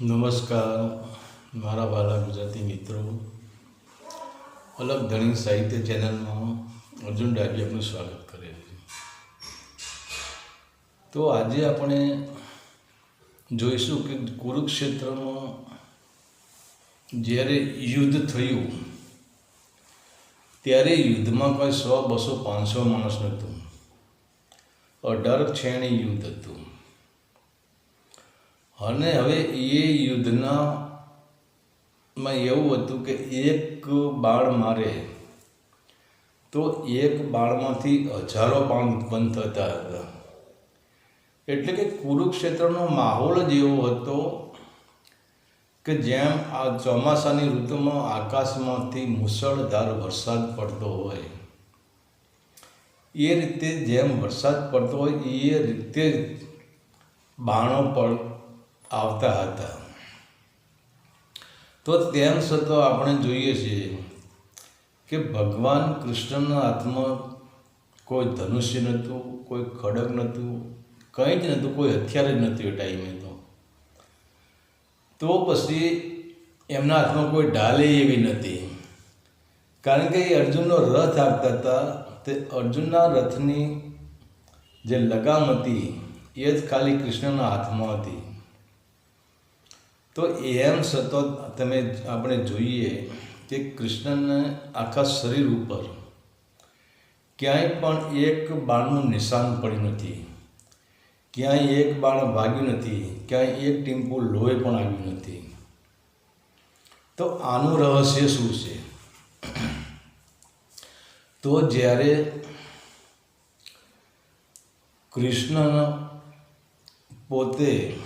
નમસ્કાર, મારા વાલા ગુજરાતી મિત્રો. અલગ ધણી સાહિત્ય ચેનલમાં અર્જુન ડાબી આપનું સ્વાગત કરે છે તો આજે આપણે જોઈશું કે કુરુક્ષેત્રમાં જ્યારે યુદ્ધ થયું, ત્યારે યુદ્ધમાં કોઈ સો, બસો, પાંચસો માણસ નહોતું. અઢાર છેણી યુદ્ધ હતું. અને હવે એ યુદ્ધના માં એવું હતું કે એક બાળ મારે. તો એક બાળમાંથી હજારો બાણ ઉત્પન્ન થતા હતા. એટલે કે કુરુક્ષેત્રનો માહોલ જ એવો હતો કે જેમ આ ચોમાસાની ઋતુમાં આકાશમાંથી મુસળધાર વરસાદ પડતો હોય. એ રીતે જેમ વરસાદ પડતો હોય, એ રીતે જ બાણો પણ આવતા હતા. તો તેમ છતાં આપણે જોઈએ છીએ કે ભગવાન કૃષ્ણના હાથમાં કોઈ ધનુષ્ય નહોતું, કોઈ ખડક નહોતું, કંઈ જ નહોતું, કોઈ હથિયાર જ નહોતું એ ટાઈમે તો. તો પછી એમના હાથમાં કોઈ ઢાલે એવી નથી કારણ કે એ અર્જુનનો રથ આપતા હતા, તે અર્જુનના રથની જે લગામ હતી, એ જ ખાલી કૃષ્ણના હાથમાં હતી. તો એમ સતત તમે આપણે જોઈએ કે કૃષ્ણને આખા શરીર ઉપર ક્યાંય પણ એક બાણનું નિશાન પડ્યું નથી, ક્યાંય એક બાણ વાગ્યું નથી, ક્યાંય એક ટીમ્પુ લોહી પણ આવ્યું નથી. તો આનું રહસ્ય શું છે? તો જ્યારે કૃષ્ણ પોતે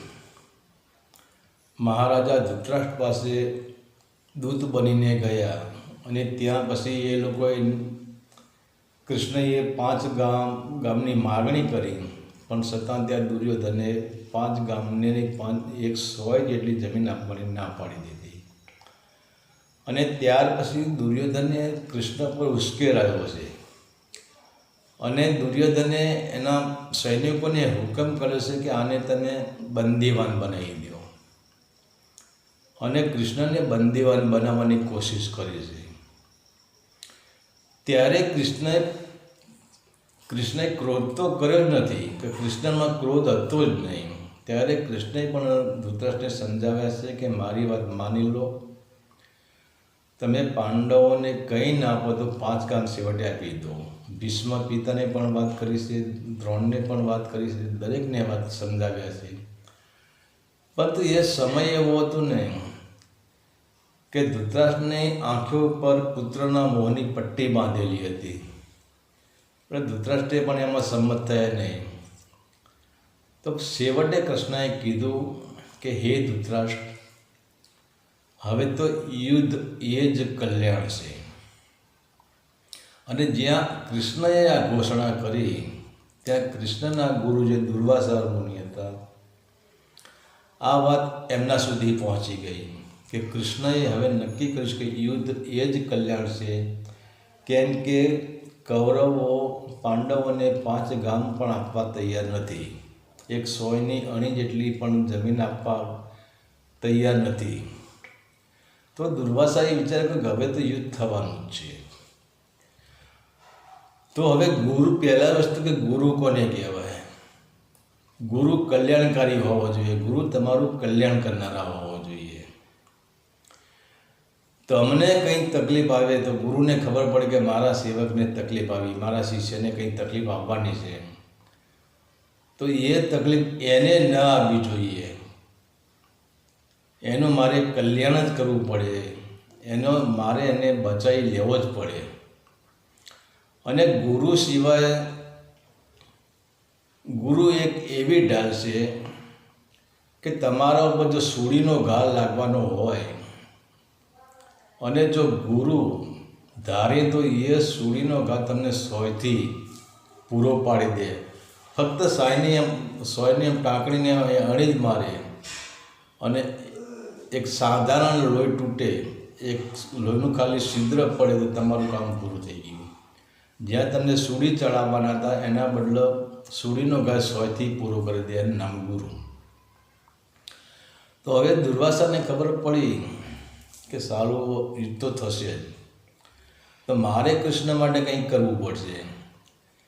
મહારાજા ધૃતરાષ્ટ્ર પાસે દૂત બનીને ગયા અને ત્યાં પછી એ લોકોએ કૃષ્ણએ પાંચ ગામ, ગામની માગણી કરી, પણ છતાં ત્યાં દુર્યોધને પાંચ ગામને પાંચ, એક સોય જેટલી જમીન આપવાની ના પાડી દીધી. અને ત્યાર પછી દુર્યોધને કૃષ્ણ પર ઉશ્કેરાયો છે. અને દુર્યોધને એના સૈનિકોને હુકમ કર્યો છે કે આને તમે બંદીવાન બનાવી દો. અને કૃષ્ણને બંદીવાન બનાવવાની કોશિશ કરી છે. ત્યારે કૃષ્ણએ કૃષ્ણએ ક્રોધ તો કર્યો જ નથી, કે કૃષ્ણમાં ક્રોધ હતો જ નહીં. ત્યારે કૃષ્ણે પણ ધૃતરાષ્ટ્રને સમજાવ્યા છે કે મારી વાત માની લો. તમે પાંડવોને કંઈ ના આપો તો પાંચ કામ છેવટે આપી દો. ભીષ્મ પિતાને પણ વાત કરી છે, દ્રોણને પણ વાત કરી છે, દરેકને વાત સમજાવ્યા છે. પરંતુ એ સમય એવો હતો ને કે ધૃતરાષ્ટ્રની આંખો પર પુત્રના મોહની પટ્ટી બાંધેલી હતી. પણ ધૃતરાષ્ટ્રે પણ એમાં સંમત થયા નહીં. તો છેવટે કૃષ્ણએ કીધું કે, હે ધૃતરાષ્ટ્ર, હવે તો યુદ્ધ એ જ કલ્યાણ છે. અને જ્યાં કૃષ્ણએ આ ઘોષણા કરી, ત્યાં કૃષ્ણના ગુરુ જે દુર્વાસા મુનિ હતા, આ વાત એમના સુધી પહોંચી ગઈ. કે કૃષ્ણએ હવે નક્કી કર્યું કે યુદ્ધ એ જ કલ્યાણ છે. કેમ કે કૌરવો પાંડવોને પાંચ ગામ પણ આપવા તૈયાર નથી. એક સોયની અણી જેટલી પણ જમીન આપવા તૈયાર નથી. તો દુર્વાસાએ વિચાર કે હવે તો યુદ્ધ થવાનું જ છે. તો હવે ગુરુ પહેલા વસ્તુ કે ગુરુ કોને કહેવાય? ગુરુ કલ્યાણકારી હોવો જોઈએ. ગુરુ તમારું કલ્યાણ કરનારા હોવો તમને કંઈક તકલીફ આવે તો ગુરુને ખબર પડે કે મારા સેવકને તકલીફ આવી, મારા શિષ્યને કંઈક તકલીફ આવવાની છે. તો એ તકલીફ એને ન આવવી જોઈએ. એનું મારે કલ્યાણ જ કરવું પડે. એનો મારે એને બચાવી લેવો જ પડે. અને ગુરુ સિવાય ગુરુ એક એવી ઢાલ છે કે તમારા ઉપર જો સૂડીનો ઘા લાગવાનો હોય અને જો ગુરુ ધારે તો એ સૂડીનો ઘા તમને સોયથી પૂરો પાડી દે. ફક્ત સાયની એમ, સોયની એમ ટાંકણીને એ અણી જ મારે. અને એક સાધારણ લોહી તૂટે, એક લોહીનું ખાલી છિદ્ર પડે તો તમારું કામ પૂરું થઈ ગયું. જ્યાં તમને સૂડી ચડાવવાના હતા, એના બદલે સૂડીનો ઘા સોયથી પૂરો કરી દે એનું નામ ગુરુ. તો હવે દુર્વાસાને ખબર પડી કે સારું યુદ્ધ તો થશે જ. તો મારે કૃષ્ણ માટે કંઈક કરવું પડશે.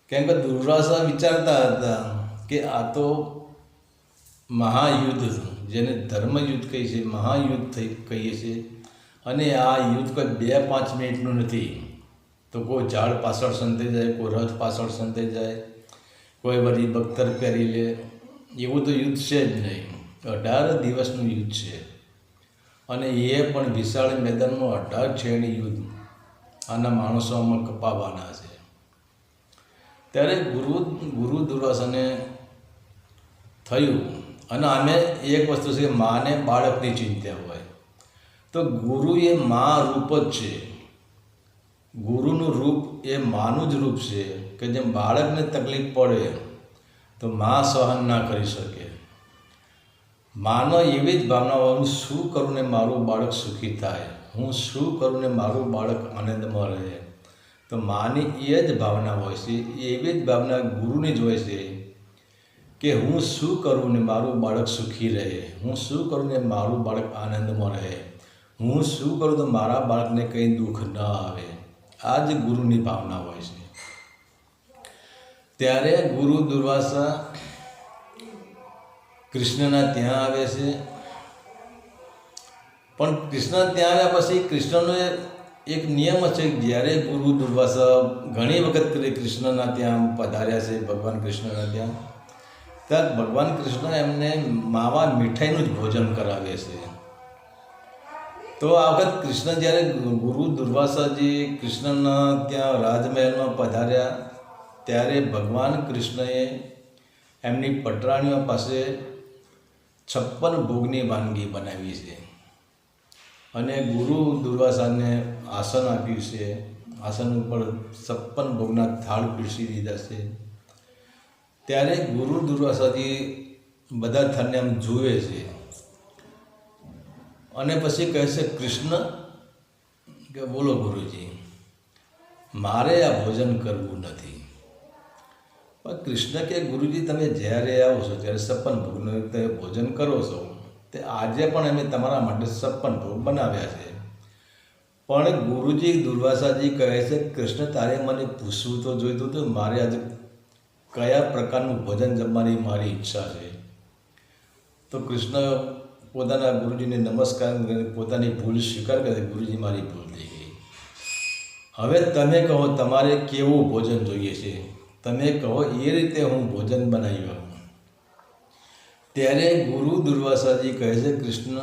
કેમ કે દુર્વાસા વિચારતા હતા કે આ તો મહાયુદ્ધ, જેને ધર્મયુદ્ધ કહે છે, મહાયુદ્ધ થઈ, કહીએ છીએ અને આ યુદ્ધ કોઈ બે પાંચ મિનિટનું નથી. તો કોઈ ઝાડ પાછળ સંતાઈ જાય, કોઈ રથ પાછળ સંતાઈ જાય, કોઈ બધી બખ્તર પહેરી લે. એવું તો યુદ્ધ છે જ નહીં. અઢાર દિવસનું યુદ્ધ છે. અને એ પણ વિશાળ મેદાનમાં અઢાર શ્રેણી યુદ્ધ. આના માણસો આમાં કપાવાના છે. ત્યારે ગુરુ ગુરુ દુર્વાસને થયું, અને આને એક વસ્તુ છે કે માને બાળકની ચિંતા હોય. તો ગુરુ એ મા રૂપ જ છે. ગુરુનું રૂપ એ માનું જ રૂપ છે, કે જેમ બાળકને તકલીફ પડે, તો મા સહન ના કરી શકે. માનો એવી જ ભાવના હું શું કરું ને મારું બાળક સુખી થાય? હું શું કરું ને મારું બાળક આનંદમાં રહે? તો માની એ જ ભાવના હોય છે, એવી જ ભાવના ગુરુની જ હોય છે કે હું શું કરું ને મારું બાળક સુખી રહે? હું શું કરું ને મારું બાળક આનંદમાં રહે? હું શું કરું તો મારા બાળકને કંઈ દુઃખ ન આવે? આ જ ગુરુની ભાવના હોય છે. ત્યારે ગુરુ દુર્વાસા કૃષ્ણના ત્યાં આવે છે. પણ કૃષ્ણ ત્યાં આવ્યા પછી કૃષ્ણનો એક નિયમ છે જ્યારે ગુરુ દુર્વાસા ઘણી વખત કરી કૃષ્ણના ત્યાં પધાર્યા છે, ભગવાન કૃષ્ણના ત્યાં ત્યાં ભગવાન કૃષ્ણ એમને માવા મીઠાઈનું જ ભોજન કરાવે છે. તો આ વખત કૃષ્ણ જ્યારે ગુરુ દુર્વાસાજી કૃષ્ણના ત્યાં રાજમહેલમાં પધાર્યા, ત્યારે ભગવાન કૃષ્ણએ એમની પટરાણીઓ પાસે છપ્પન ભોગની વાનગી બનાવી છે અને ગુરુ દુર્વાસાને આસન આપ્યું છે. આસન ઉપર છપ્પન ભોગના થાળ પીરસી દીધા છે. ત્યારે ગુરુ દુર્વાસાથી બધા થાળને આમ જુએ છે. અને પછી કહે છે, કૃષ્ણ, કે બોલો ગુરુજી, મારે આ ભોજન કરવું નથી. પણ કૃષ્ણ કે ગુરુજી, તમે જ્યારે આવો છો ત્યારે સપન ભોગનું તમે ભોજન કરો છો, તે આજે પણ અમે તમારા માટે સપન ભોગ બનાવ્યા છે. પણ ગુરુજી દુર્વાસાજી કહે છે, કૃષ્ણ, તારે મને પૂછવું તો જોઈતું હતું, મારે આજે કયા પ્રકારનું ભોજન જમવાની મારી ઈચ્છા છે? તો કૃષ્ણ પોતાના ગુરુજીને નમસ્કાર કરીને પોતાની ભૂલ સ્વીકાર કરે, ગુરુજી, મારી ભૂલ થઈ ગઈ. હવે તમે કહો, તમારે કેવું ભોજન જોઈએ છે? તમે કહો એ રીતે હું ભોજન બનાવી આપું ત્યારે ગુરુ દુર્વાસાજી કહે છે, કૃષ્ણ,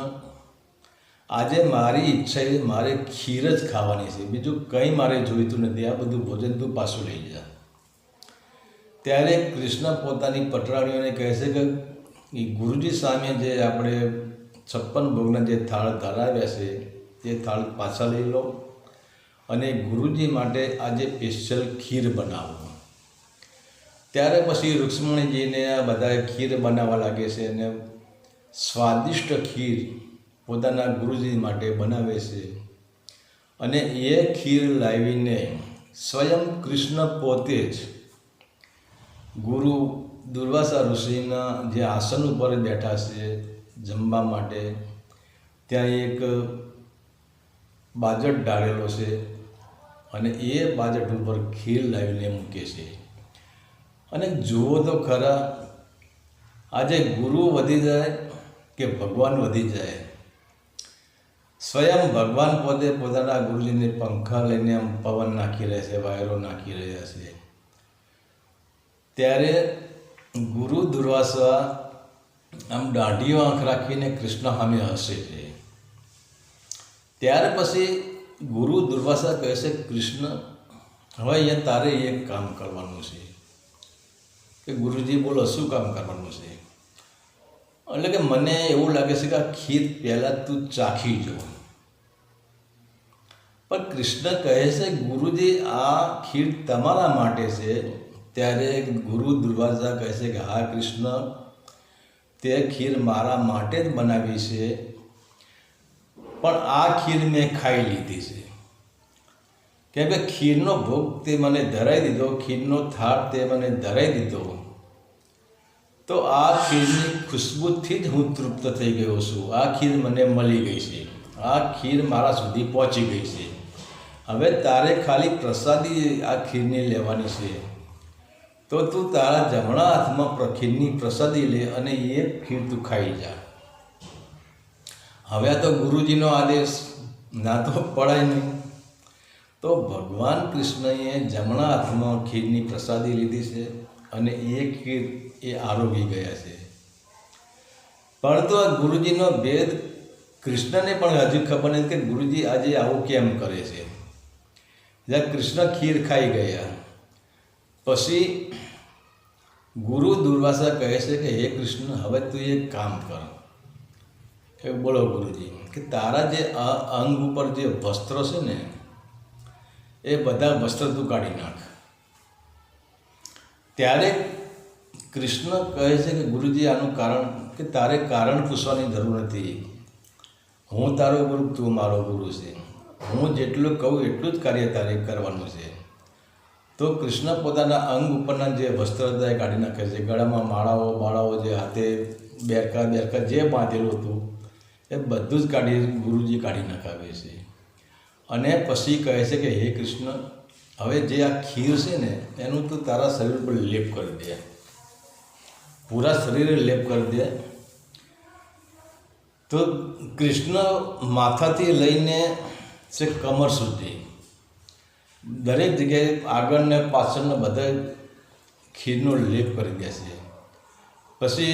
આજે મારી ઈચ્છા છે મારે ખીર જ ખાવાની છે. બીજું કંઈ મારે જોઈતું નથી. આ બધું ભોજન તું પાછું લઈ જા. ત્યારે કૃષ્ણ પોતાની પટરાણીઓને કહે છે કે, એ ગુરુજી સામે જે આપણે છપ્પન ભોગના જે થાળ ધરાવ્યા છે તે થાળ પાછા લઈ લો અને ગુરુજી માટે આજે સ્પેશિયલ ખીર બનાવો. ત્યારે પછી રૂક્ષ્મણીજીને આ બધા ખીર બનાવવા લાગે છે અને સ્વાદિષ્ટ ખીર પોતાના ગુરુજી માટે બનાવે છે. અને એ ખીર લાવીને સ્વયં કૃષ્ણ પોતે જ ગુરુ દુર્વાસા ઋષિના જે આસન ઉપર બેઠા છે જમવા માટે, ત્યાં એક બાજટ ઢાળેલો છે અને એ બાજટ ઉપર ખીર લાવીને મૂકે છે. અને જુઓ તો ખરા, આજે ગુરુ વધી જાય કે ભગવાન વધી જાય? સ્વયં ભગવાન પોતે પોતાના ગુરુજીને પંખા લઈને આમ પવન નાખી રહ્યા છે, વાયરો નાખી રહ્યા છે. ત્યારે ગુરુ દુર્વાસા આમ દાઢીઓ આંખ રાખીને કૃષ્ણ સામે હસે છે. ત્યાર પછી ગુરુ દુર્વાસા કહે છે, કૃષ્ણ, હવે અહીંયા તારે એક કામ કરવાનું છે. કે ગુરુજી બોલો, શું કામ કરવાનું છે? એટલે કે મને એવું લાગે છે કે આ ખીર પહેલાં તું ચાખી જો. પણ કૃષ્ણ કહે છે, ગુરુજી, આ ખીર તમારા માટે છે. ત્યારે ગુરુ દુર્વાસા કહે છે કે, હા, કૃષ્ણ, તે ખીર મારા માટે જ બનાવી છે, પણ આ ખીર મેં ખાઈ લીધી છે. કેમ કે ખીરનો ભોગ તે મને ધરાઈ દીધો, ખીરનો થાળ તે મને ધરાઈ દીધો. તો આ ખીરની ખુશ્બુથી જ હું તૃપ્ત થઈ ગયો છું. આ ખીર મને મળી ગઈ છે. આ ખીર મારા સુધી પહોંચી ગઈ છે. હવે તારે ખાલી પ્રસાદી આ ખીરની લેવાની છે. તો તું તારા જમણા હાથમાં પ્રખીરની પ્રસાદી લે અને એ ખીર તું ખાઈ જા. હવે તો ગુરુજીનો આદેશ. ના તો પડાય નહીં. તો ભગવાન કૃષ્ણએ જમણા હાથમાં ખીરની પ્રસાદી લીધી છે અને એ ખીર એ આરોગી ગયા છે. પરંતુ આ ગુરુજીનો ભેદ કૃષ્ણને પણ હજુ ખબર નથી કે ગુરુજી આજે આવું કેમ કરે છે. જ્યાં કૃષ્ણ ખીર ખાઈ ગયા. પછી ગુરુ દુર્વાસા કહે છે કે, હે કૃષ્ણ, હવે તું એક કામ કર. કે બોલો ગુરુજી કે, તારા જે અંગ ઉપર જે વસ્ત્રો છે ને એ બધા વસ્ત્ર તું કાઢી નાખ. ત્યારે કૃષ્ણ કહે છે કે ગુરુજી, આનું કારણ કે તારે કારણ પૂછવાની જરૂર નથી હું તારો ગુરુ, તું મારો ગુરુ છે. હું જેટલું કહું એટલું જ કાર્ય તારે કરવાનું છે. તો કૃષ્ણ પોતાના અંગ ઉપરના જે વસ્ત્ર હતા એ કાઢી નાખે છે, ગળામાં માળાઓ, બાળાઓ જે હાથે બેરકા બેરકા જે બાંધેલું હતું, એ બધું જ કાઢી ગુરુજી કાઢી નાખાવે છે. અને પછી કહે છે કે, હે કૃષ્ણ, હવે જે આ ખીર છે ને, એનું તું તારા શરીર પર લેપ કરી દે. પૂરા શરીરે લેપ કરી દે. તો કૃષ્ણ માથાથી લઈને છે કમર સુધી, દરેક જગ્યાએ આગળ ને પાછળનો બધા ખીરનો લેપ કરી દે છે. પછી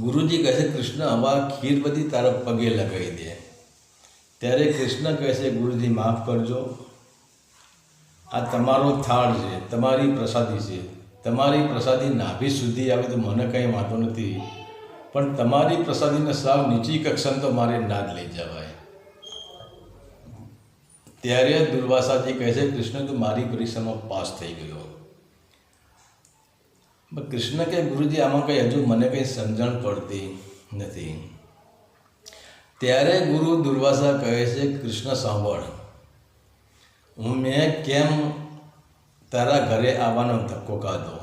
ગુરુજી કહે છે, કૃષ્ણ, હવે ખીર બધી તારા પગે લગાવી દે. ત્યારે કૃષ્ણ કહે છે, ગુરુજી, માફ કરજો. આ તમારો થાળ છે, તમારી પ્રસાદી છે. તમારી પ્રસાદી નાભી સુધી આવે તો મને કંઈ વાંધો નથી. પણ તમારી પ્રસાદીને સાવ નીચી કક્ષાને તો મારે ના જ લઈ જવાય. ત્યારે દુર્વાસાજી કહે છે, કૃષ્ણ, તું મારી પરીક્ષામાં પાસ થઈ ગયો. કૃષ્ણ કે, ગુરુજી, આમાં કંઈ હજુ મને કંઈ સમજણ પડતી નથી. ત્યારે ગુરુ દુર્વાસા કહે છે, કૃષ્ણ, સાંભળ. હું મેં કેમ તારા ઘરે આવવાનો ધક્કો કાઢો?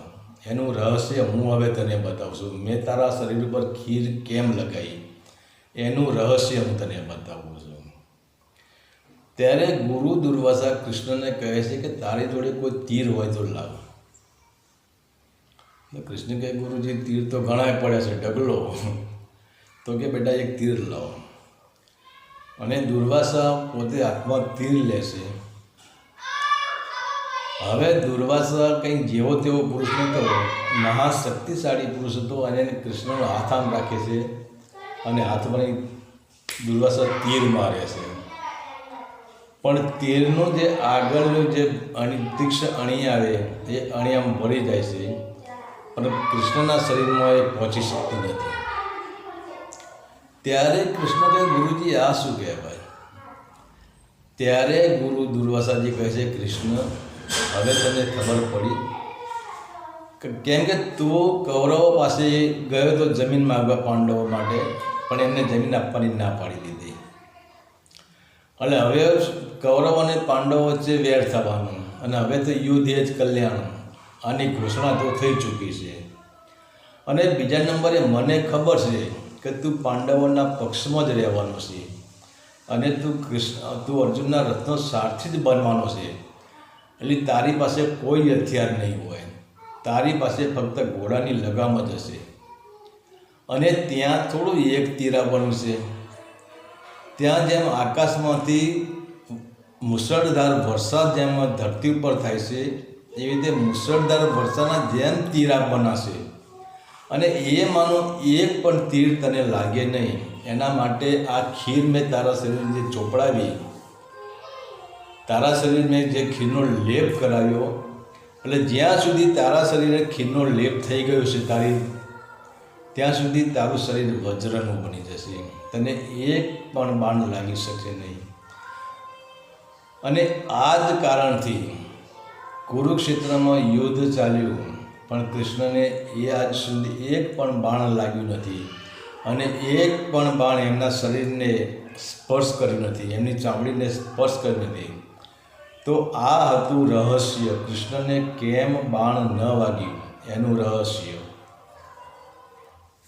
એનું રહસ્ય હું હવે તને બતાવું છું મેં તારા શરીર ઉપર ખીર કેમ લગાવી એનું રહસ્ય હું તને બતાવું છું. ત્યારે ગુરુ દુર્વાસા કૃષ્ણને કહે છે કે, તારી જોડે કોઈ તીર હોય તો લાવ. કૃષ્ણ કહે, ગુરુજી, તીર તો ઘણા પડે છે, ઢગલો. તો કે, બેટા, એક તીર લાવો. અને દુર્વાસા પોતે હાથમાં તીર લેશે. હવે દુર્વાસા કંઈ જેવો તેવો પુરુષ નહોતો મહાશક્તિશાળી પુરુષ હતો અને એને કૃષ્ણનો હાથ આમ રાખે છે અને હાથમાં દુર્વાસા તીર મારે છે. પણ તીરનું જે આગળનું જે અણી તીક્ષ્ણ અણી આવે, એ અણી આમ વળી જાય છે. પણ કૃષ્ણના શરીરમાં એ પહોંચી શકતી નથી. ત્યારે કૃષ્ણ કહે, ગુરુજી, આ શું કહેવાય ત્યારે ગુરુ દુર્વાસાજી કહે છે, કૃષ્ણ, હવે તને ખબર પડી કેમ કે તું કૌરવો પાસે ગયો તો જમીન માગવા પાંડવો માટે, પણ એમને જમીન આપવાની ના પાડી દીધી. એટલે હવે કૌરવ અને પાંડવો વચ્ચે વેર થવાનું અને હવે તો યુદ્ધ એ જ કલ્યાણ. આની ઘોષણા તો થઈ ચૂકી છે. અને બીજા નંબરે મને ખબર છે કે તું પાંડવોના પક્ષમાં જ રહેવાનો છે અને તું કૃષ્ણ, તું અર્જુનના રથનો સારથી જ બનવાનો છે. એટલે તારી પાસે કોઈ હથિયાર નહીં હોય. તારી પાસે ફક્ત ઘોડાની લગામ જ હશે. અને ત્યાં થોડું એક તીરાવાનું છે. ત્યાં જેમ આકાશમાંથી મુસળધાર વરસાદ જેમ ધરતી ઉપર થાય છે, એવી રીતે મુસળધાર વરસાદના જેમ તીરા છે અને એ માનો એક પણ તીર તને લાગે નહીં. એના માટે આ ખીર મેં તારા શરીર જે ચોપડાવી, તારા શરીર મેં જે ખીરનો લેપ કરાવ્યો, એટલે જ્યાં સુધી તારા શરીરે ખીરનો લેપ થઈ ગયો છે તારી, ત્યાં સુધી તારું શરીર વજ્રનું બની જશે તને એક પણ બાણ લાગી શકશે નહીં. અને આ જ કારણથી કુરુક્ષેત્રમાં યુદ્ધ ચાલ્યું. પણ કૃષ્ણને એ આજ સુધી એક પણ બાણ લાગ્યું નથી અને એક પણ બાણ એમના શરીરને સ્પર્શ કર્યું નથી, એમની ચામડીને સ્પર્શ કર્યું નથી. તો આ હતું રહસ્ય. કૃષ્ણને કેમ બાણ ન વાગ્યું? એનું રહસ્ય.